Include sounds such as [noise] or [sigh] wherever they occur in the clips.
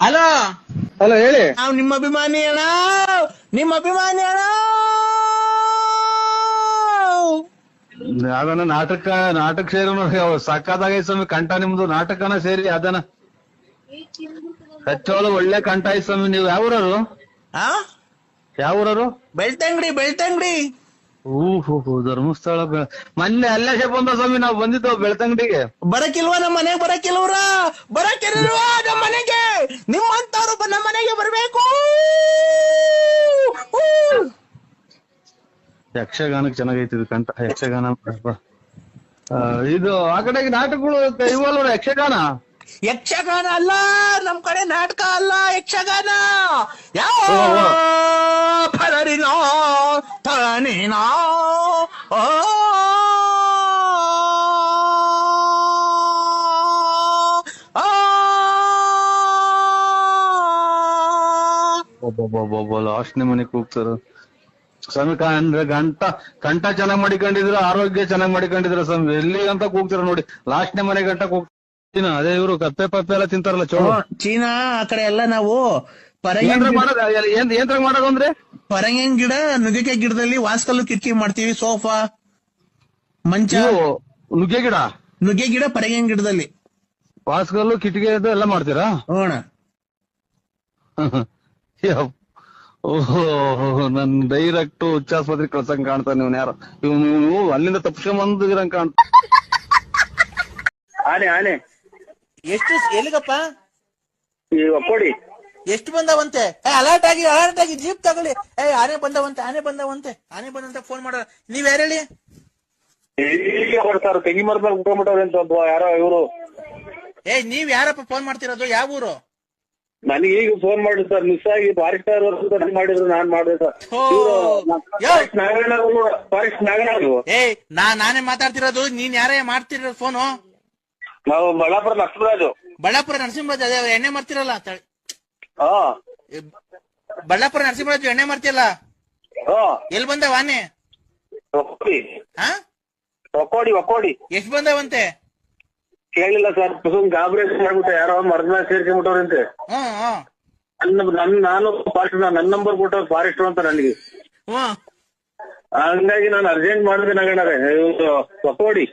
Hello? Hello ಹೇಳಿ. ನಾವು ನಿಮ್ಮ ಅಭಿಮಾನಿ ಅಣ್ಣ. ನಿಮ್ಮ ಅಭಿಮಾನಿ ಅಣ್ಣ. ಅದನ್ನ ನಾಟಕ ನಾಟಕ ಸೇರಿ ನೋಡಿ ಸ್ವಾಮಿ ಕಂಠ ನಿಮ್ದು ನಾಟಕನ ಸೇರಿ ಅದನ ಹೆಚ್ಚೋಳು ಒಳ್ಳೆ ಕಂಠ ಐತ್ ಸ್ವಾಮಿ ನೀವು ಯಾವ ಊರರು ಆ? ಯಾವ ಊರರು ಬೆಳ್ತಂಗಡಿ ಬೆಳ್ತಂಗಡಿ. ಹೂ ಧರ್ಮಸ್ಥಳ ಬೆ- ಮೊನ್ನೆ ಅಲ್ಲೇ ಬಂದ ಸ್ವಾಮಿ ನಾವು ಬಂದಿದ್ದೋ ಬೆಳ್ತಂಗಡಿಗೆ. ಬರಕಿಲ್ವಾ ನಮ್ಮ ಮನೆಗೆ ಬರಕಿಲ್ವರ? ಬರಕಿಲ್ವಾ ನಮ್ಮ ಮನೆಗೆ? ನಿಮ್ಮಂತವ್ರು ಬ- ನಮ್ಮ ಮನೆಗೆ ಬರ್ಬೇಕು? ಯಕ್ಷಗಾನಕ್ ಯಕ್ಷಗಾನಕ್ಕೆ ಚೆನ್ನಾಗೈತಿ ಇದು ಕಂಠ ಯಕ್ಷಗಾನ ಬ- ಆ, ಇದು ಆ ಕಡೆ ನಾಟಕಗಳು ಇವಲ್ವ ಯಕ್ಷಗಾನ. ಯಕ್ಷಗಾನ ಅಲ್ಲ ನಮ್ ಕಡೆ ನಾಟಕ ಅಲ್ಲ ಯಕ್ಷಗಾನ. ಯಾವ ಓ, ಓ. ತನಿನೋ ಓ ಲಾಸ್ಟ್ ಲಾಸ್ಟ್ನೇ ಮನೆ ಕೂಗ್ತಾರ ಸ್ವಾಮಿ ಕಂಡ್ರೆ ಗಂಟ ಕಂಠ ಚೆನ್ನಾಗ್ ಮಾಡಿಕೊಂಡಿದ್ರು ಆರೋಗ್ಯ ಚೆನ್ನಾಗ್ ಮಾಡಿಕೊಂಡಿದ್ರು ಸ್ವಾಮಿ ಎಲ್ಲಿ ಅಂತ ಕೂಗ್ತಾರ ನೋಡಿ ಲಾಸ್ಟ್ನೇ ಮನೆ ಗಂಟ ಕೂಗ್ತೀನಿ ಅದೇ ಇವ್ರು ಕಪ್ಪೆ ಪಪ್ಪೆ ಎಲ್ಲ ತಿಂತಾರಲ್ಲ ಚೋಳು ಚೀನಾ ಆ ಕಡೆ ಎಲ್ಲ ನಾವು ಪರಂಗಿ ಏನ್ರ ಮಾಡೋದು? ಅಂದ್ರೆ? ಪರಂಗಿನ ಗಿಡ ನುಗ್ಗೆಕಾಯಿ ಗಿಡದಲ್ಲಿ ವಾಸ್ಕಲ್ಲು ಕಿಟಕಿ ಮಾಡ್ತೀವಿ ಸೋಫಾ ಮಂಚ. ನುಗ್ಗೆ ಗಿಡ? ನುಗ್ಗೆ ಗಿಡ ಪರಂಗಿನ ಗಿಡದಲ್ಲಿ. ವಾಸ್ಕಲ್ಲು ಕಿಟಕಿ ಎಲ್ಲ ಮಾಡ್ತೀರಾ? ಹೋಣ. [laughs] ಓಹೋ ನನ್ ಡೈರೆಕ್ಟ್ ಉಚ್ಚಾಸ್ಪತ್ರೆ ಕಳ್ಸಂಗ್ ಕಾಣ್ತಾ ನೀವು ಯಾರು? ಇವ್ ನೀವು ಅಲ್ಲಿಂದ ತಪ್ಸ್ಕೊಂಬಂದಿರಂಗ್ ಕಾಣ್ತ ಆನೆ ಆನೆ. ಎಷ್ಟು ಎಲ್ಲಿಗಪ್ಪ? ಈ ಒಕ್ಕೋಡಿ. ಎಷ್ಟು ಬಂದವಂತೆ? ಏ ಅಲರ್ಟ್ ಆಗಿ ಅಲರ್ಟ್ ಆಗಿ ಜೀಪ್ ತಗೊಳ್ಳಿ. ಏ ಆನೆ ಬಂದವಂತೆ ಆನೆ ಬಂದವಂತೆ ಆನೆ ಬಂದಂತ ಫೋನ್ ಮಾಡ ನೀವ್ ಯಾರು ಹೇಳಿ? ಬರ್ತಾರ ತೆಂಗಿ ಅಂತ ಒಬ್ಬ ಯಾರೋ ಇವರು. ಏ ನೀವ್ ಯಾರಪ್ಪ ಫೋನ್ ಮಾಡ್ತಿರೋದು? ಯಾವ ಊರು? ನನಗೆ ಈಗ ಫೋನ್ ಮಾಡಿ ಸರ್ ಮಿಸ್ ಆಗಿ ಫಾರೆಸ್ಟ್ ಮಾಡಿದ್ರು ನಾನ್ ಮಾಡಿದೆ sir. Forest Naganna forest Naganna ಏ ನಾ ನಾನೇ ಮಾತಾಡ್ತಿರೋದು ನೀನ್ ಯಾರೇ ಮಾಡ್ತಿರೋದು ಫೋನು ನಾವು ಬಳ್ಳಾಪುರ ನರಸಿಂಹರಾಜು. ಬಳ್ಳಾಪುರ ನರಸಿಂಹರಾಜ್ ಅದೇ ಎಣ್ಣೆ ಮಾಡ್ತಿರಲ್ಲ ಬಳ್ಳಾಪುರ ನರಸಿಂಹರಾಜು ಎಣ್ಣೆ ಮಾಡ್ತಿಯಲ್ಲ ಹಾ. ಎಲ್ ಬಂದವ ವಾನೆ ಒಕ್ಕೋಡಿ. ಹಾ? ಒಕ್ಕೋಡಿ ಒಕ್ಕೋಡಿ. ಎಷ್ಟ್ ಬಂದವಂತೆ? ಕೇಳಿಲ್ಲ ಸರ್ ಸುಮ್ ಗಾಬರೇಷನ್ ಮಾಡ್ಬಿಟ್ಟೆ ಯಾರೋ ಮರದ ಮೇಲೆ ಸೇರ್ಕೊಂಡ್ಬಿಟ್ಟವ್ರಂತೆ ನನ್ನ ನನ್ ನಾನು ಫಾರೆಸ್ಟ್ ನನ್ನ ನಂಬರ್ ಕೊಟ್ಟವ್ರು ಫಾರೆಸ್ಟ್ ಅಂತ ನನಗೆ. ಹಂಗಾಗಿ ನಾನು ಅರ್ಜೆಂಟ್ ಮಾಡಿದೆ ನಗಣರೆ ಇವ್ರು ಒಕ್ಕೋಡಿ.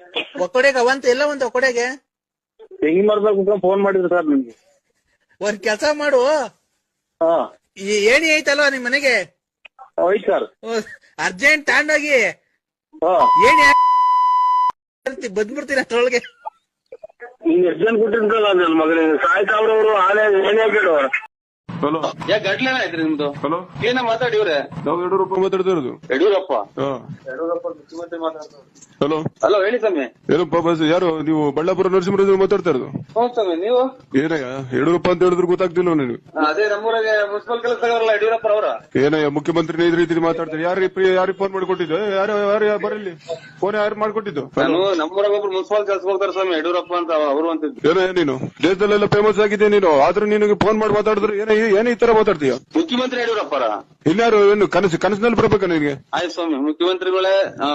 ಒಕ್ಕೋಡಿಗೆ ಅವಂತ ಎಲ್ಲ ಒಂದು ಒಕ್ಕೋಡೆಗೆ ತೆಂಗಿ ಮರದ ಫೋನ್ ಮಾಡಿದ್ರು ಸರ್ ನನ್ಗೆ. ಒಂದ್ ಕೆಲಸ ಮಾಡು. ಹಾ. ಈ ಏಣಿ ಐತಲ್ವಾ ನಿಮ್ ಮನೆಗೆ? ಹೋಯ್ತು ಸರ್. ಅರ್ಜೆಂಟ್ ತಾಂಡೋಗಿ ಹಾ. ಏಣಿ ಬಂದ್ಬಿಡ್ತೀನಿ ಅಷ್ಟ್ರೊಳಗೆ ನೀನ್ ಎಷ್ಟ್ ಜನ ಕೊಟ್ಟಿದ್ರಲ್ಲ ನನ್ನ ಮಗನಿಗೆ. ಸಾಯ್ತಾವ್ರವ್ರು ಆನೆ ಏನೇ ಕೇಳು ಹಲೋ ಯಾ ಗಡ್ಲೆ ಆಯ್ತ್ರಿ ನಿಮ್ದು? ಹಲೋ ಏನ ಮಾತಾಡಿವ್ರೆ ನಾವು ಎರಡು ರೂಪಾಯಿ ಮಾತಾಡ್ತಾ ಇರೋದು ಯಡಿಯೂರಪ್ಪ ಹಾ ಹಲೋ ಹಲೋ ಹೇಳಿ ಸ್ವಾಮಿ. ಏನಪ್ಪ ಬಸ್ ಯಾರು? ನೀವು ಬಳ್ಳಾಪುರ ನರಸಿಂಹರಾಜ್ ಮಾತಾಡ್ತಾ ಇರೋದು ಹ್ಞೂ ಸ್ವಾಮಿ ನೀವು? ಏನಯ್ಯ ಯಡಿಯೂರಪ್ಪ ಅಂತ ಹೇಳಿದ್ರು ಗೊತ್ತಾಗ್ತಿಲ್ಲ ನೀವು ಅದೇ ನಮ್ಮೂರಾಗೆ ಮುನ್ಸಿಪಲ್ ಕೆಲಸ ತಗೋರಲ್ಲ ಯಡಿಯೂರಪ್ಪ ಅವರ. ಏನಯ್ಯ ಮುಖ್ಯಮಂತ್ರಿ ಇದ್ರ ರೀತಿ ಮಾತಾಡ್ತಾರೆ. ಯಾರು ಯಾರು ಫೋನ್ ಮಾಡಿಕೊಟ್ಟಿದ್ದು? ಯಾರು ಯಾರು ಯಾರು ಬರಲಿ? ಫೋನ್ ಯಾರು ಮಾಡ್ಕೊಟ್ಟಿದ್ದು? ನಾನು ನಮ್ಮೂರಾಗ ಒಬ್ರು ಮುನ್ಸಿಪಲ್ ಕೆಲಸ ಹೋಗ್ತಾರೆ ಸ್ವಾಮಿ ಯಡಿಯೂರಪ್ಪ ಅಂತ ಅವರು ಅಂತ ಏನಯ್ಯ ನೀನು? ದೇಶದಲ್ಲೆಲ್ಲ ಫೇಮಸ್ ಆಗಿದೆ ನೀನು? ಆದ್ರೂ ನಿನಗೆ ಫೋನ್ ಮಾಡಿ ಮಾತಾಡಿದ್ರು ಏನ ಏನ್ ಈ ತರ ಮಾತಾಡ್ತೀಯ? ಮುಖ್ಯಮಂತ್ರಿ ಯಡಿಯೂರಪ್ಪರ ಇನ್ಯಾರು ಏನು ಕನಸು ಕನಸಿನಲ್ಲಿ ಬರ್ಬೇಕ ನಿನಗೆ? ಆಯ್ತು ಸ್ವಾಮಿ ಮುಖ್ಯಮಂತ್ರಿಗಳೇ ಆ,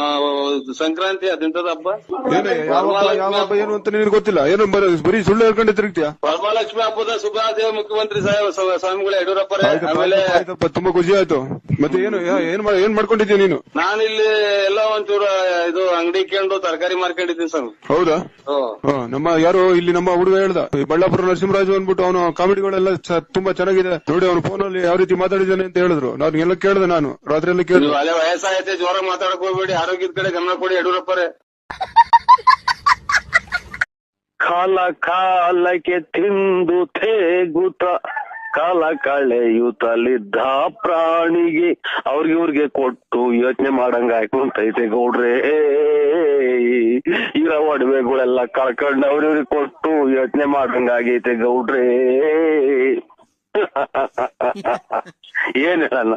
ಸಂಕ್ರಾಂತಿ ಅದೆಂತದ ಹಬ್ಬ. ಏನು ಯಾವ ಹಬ್ಬ, ಯಾವ ಹಬ್ಬ. ಏನು ಅಂತ ನಿನಗೆ ಗೊತ್ತಿಲ್ಲ? ಏನು ಬರೀ ಬರೀ ಸುಳ್ಳು ಹೇಳ್ಕೊಂಡು ತಿರುಗ್ತೀಯ? ವರಮಹಾಲಕ್ಷ್ಮಿ ಹಬ್ಬದ ಶುಭಾಶಯ ಮುಖ್ಯಮಂತ್ರಿ ಸಾಹೇಬ್ ಸ್ವಾಮಿಗಳ ಯಡಿಯೂರಪ್ಪರೇ. ಆಯ್ತಪ್ಪ, ಆಮೇಲೆ ಆಯ್ತಪ್ಪ ತುಂಬಾ ಖುಷಿ ಆಯ್ತು. ಮತ್ತೆ ಏನು ಯಾ- ಏನ್ ಮಾಡ್- ಏನ್ ಮಾಡ್ಕೊಂಡಿದ್ಯಾ ನೀನು? ನಾನಿಲ್ಲಿ ಎಲ್ಲ ಒಂಚೂರ ಇದು ಅಂಗಡಿ ಕೇಂದ್ರ ತರಕಾರಿ ಮಾರ್ಕೊಂಡಿದ್ದೀನಿ ಸರ್. ಹೌದಾ? ಹ, ನಮ್ಮ ಯಾರು ಇಲ್ಲಿ ನಮ್ಮ ಹುಡುಗ ಹೇಳ್ದ ಈ ಬಳ್ಳಾಪುರ ನರಸಿಂಹರಾಜು ಅಂದ್ಬಿಟ್ಟು ಅವನು ಕಾಮಿಡಿಗಳೆಲ್ಲ ಚ- ತುಂಬಾ ಚೆನ್ನಾಗಿದೆ. ನೋಡಿ ಅವನು ಫೋನ್ ಅಲ್ಲಿ ಯಾವ ರೀತಿ ಮಾತಾಡಿದ್ದಾನೆ ಅಂತ ಹೇಳಿದ್ರು. ನಾನು ಎಲ್ಲ ಕೇಳ್ದೆ ನಾನು ರಾತ್ರಿ ಎಲ್ಲ ಕೇಳಿದ್ರು ನೀವು ಅಲ್ಲೇ ಜ್ವರ ಜೋರಾಗಿ ಮಾತಾಡಕ್ ಹೋಗ್ಬೇಡಿ ಆರೋಗ್ಯದ ಕಡೆ ಗಮನ ಕೊಡಿ ಯಡಿಯೂರಪ್ಪರೇ. ಕಾಲ ಕಾಲಕ್ಕೆ ತಿಂದು ತೇಗುತ್ತ. ಕಾಲ ಕಳೆಯುತ್ತಲಿದ್ದ ಪ್ರಾಣಿಗೆ ಅವ್ರಿಗೆ ಇವ್ರಿಗೆ ಕೊಟ್ಟು ಯೋಚನೆ ಮಾಡಂಗ ಆಯ್ಕೊಂತೈತೆ ಗೌಡ್ರೆ. ಇರೋ ಒಡವೆಗಳೆಲ್ಲ ಕಳ್ಕೊಂಡು ಅವ್ರಿವ್ರಿಗೆ ಕೊಟ್ಟು ಯೋಚನೆ ಮಾಡಂಗ ಆಗೈತೆ ಗೌಡ್ರೆ. ಏನ್ ಹೇಳಲ್ಲ.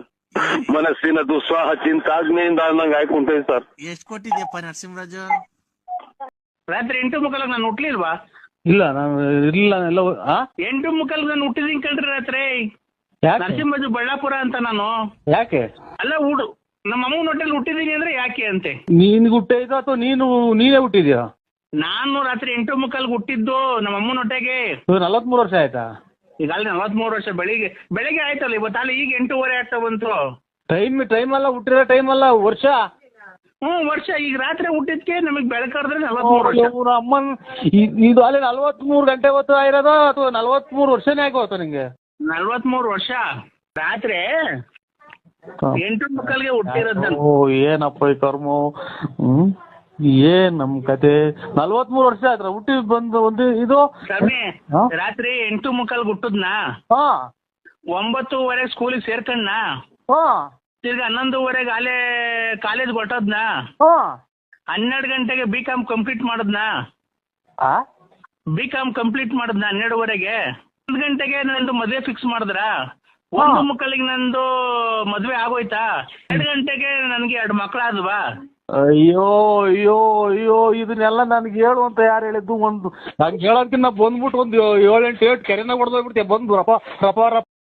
ಮನಸ್ಸಿನ ದುಸ್ವಾಹ ಚಿಂತಾಜ್ಞೆಯಿಂದ ಅನ್ನಂಗ ಆಯ್ಕೊಂತೈತೆ ಸರ್. ಎಷ್ಟ್ ಕೊಟ್ಟಿದ್ಯಪ್ಪ ನರಸಿಂಹರಾಜು? ರಾತ್ರಿ ಎಂಟು ಮುಖಲ ನಾನು ಹುಟ್ಲಿಲ್ವಾ? ಇಲ್ಲ ನಾನು ಇಲ್ಲ ಎಲ್ಲ ಎಂಟು ಮುಕ್ಕಲ್ ನಾನು ಹುಟ್ಟಿದೀನಿ ಕಣ್ರಿ ರಾತ್ರಿ. ಯಾಕೆ? ನರಸಿಂಹರಾಜು ಬಳ್ಳಾಪುರ ಅಂತ ನಾನು. ಯಾಕೆ? ಅಲ್ಲ ಹುಡು ನಮ್ಮ ಅಮ್ಮನ ಹೊಟ್ಟೆಲಿ ಹುಟ್ಟಿದೀನಿ ಅಂದ್ರೆ ಯಾಕೆ ಅಂತೆ? ನೀನ್ ಹುಟ್ಟಿದ ಅಥವಾ ನೀನು ನೀನೇ ಹುಟ್ಟಿದ್ಯಾ? ನಾನು ರಾತ್ರಿ ಎಂಟು ಮುಕ್ಕಾಲ್ಗೆ ಹುಟ್ಟಿದ್ದು ನಮ್ಮ ಅಮ್ಮನ ಹೊಟ್ಟೆಗೆ. ನಲವತ್ಮೂರು ವರ್ಷ ಆಯ್ತಾ? ಈಗ ಅಲ್ಲಿ ನಲವತ್ಮೂರು ವರ್ಷ ಬೆಳಿಗ್ಗೆ ಬೆಳಿಗ್ಗೆ ಆಯ್ತಲ್ಲ ಇವತ್ತು ಅಲ್ಲಿ ಈಗ ಎಂಟೂವರೆ ಆಗ್ತಾ ಬಂತು. ಟೈಮ್ ಟೈಮ್ ಅಲ್ಲ ಹುಟ್ಟಿರೋ ಟೈಮ್ ಅಲ್ಲ ವರ್ಷ. ಹ್ಞೂ ವರ್ಷ ಈಗ ರಾತ್ರಿ ಹುಟ್ಟಿದ್ಕೆ ನಮಗೆ ಬೆಳಕಾದ್ರೆ ನಲವತ್ಮೂರು ವರ್ಷ. ಇವ್ರ ಅಮ್ಮನ್ ಇ- ಇದು ಅಲ್ಲಿ ನಲ್ವತ್ಮೂರು ಗಂಟೆ ಹೊತ್ತು ಆಗಿರೋದು ಅಥವಾ ನಲ್ವತ್ಮೂರು ವರ್ಷನೇ ಆಗೋತು ನಿಂಗೆ? ನಲವತ್ಮೂರು ವರ್ಷ. ರಾತ್ರಿ ಎಂಟು ಮಕ್ಕಳಿಗೆ ಹುಟ್ಟಿರೋದ್ ನಾನು. ಓ ಏನಪ್ಪ ಈ ಕರ್ಮ? ಹ್ಮ್? ಏನ್ ನಮ್ ಕತೆ? ನಲ್ವತ್ಮೂರು ವರ್ಷ ಆಯ್ತರ ಹುಟ್ಟಿ ಬಂದು ಒಂದು ಇದು? ಸ್ವಾಮಿ ಹಾ? ರಾತ್ರಿ ಎಂಟು ಮಕ್ಕಳಿಗೆ ಹುಟ್ಟದ್ನಾ? ಹಾ. ಒಂಬತ್ತುವರೆ ಸ್ಕೂಲಿಗೆ ಸೇರ್ಕಣ್ಣ ಹಾ. ತಿರ್ಗಿ ಹನ್ನೊಂದುವರೆಗೆ ಅಲ್ಲೇ ಕಾಲೇಜ್ ಹೊಟ್ಟದ್ನ ಹಾ ಹನ್ನೆರಡು ಗಂಟೆಗೆ ಬಿ ಕಾಮ್ ಕಂಪ್ಲೀಟ್ ಮಾಡದ್ನ? ಆ? ಬಿ ಕಾಮ್ ಕಂಪ್ಲೀಟ್ ಮಾಡದ್ನ ಹನ್ನೆರಡುವರೆಗೆ? ಒಂದು ಗಂಟೆಗೆ ನಂದು ಮದುವೆ ಫಿಕ್ಸ್ ಮಾಡಿದ್ರ? ಒಂದು ಮಕ್ಕಳಿಗೆ ನಂದು ಮದ್ವೆ ಆಗೋಯ್ತಾ? ಎರಡು ಗಂಟೆಗೆ ನನಗೆ ಎರಡು ಮಕ್ಕಳಾದ್ವಾ? ಅಯ್ಯೋ ಅಯ್ಯೋ ಅಯ್ಯೋ ಇದನ್ನೆಲ್ಲ ನನಗೆ ಹೇಳು ಅಂತ ಯಾರು ಹೇಳಿದ್ದು? ಒಂದು ನಂಗೆ ಹೇಳೋದಕ್ಕಿಂತ ಬಂದ್ಬಿಟ್ಟು ಒಂದು ಏಳೆಂಟು ಏಟ್ ಕೆರೆನ ಹೊಡೆದೋಗ್ಬಿಡ್ತೀಯ. ಬಂದು ರಪ ರಪ ರಪ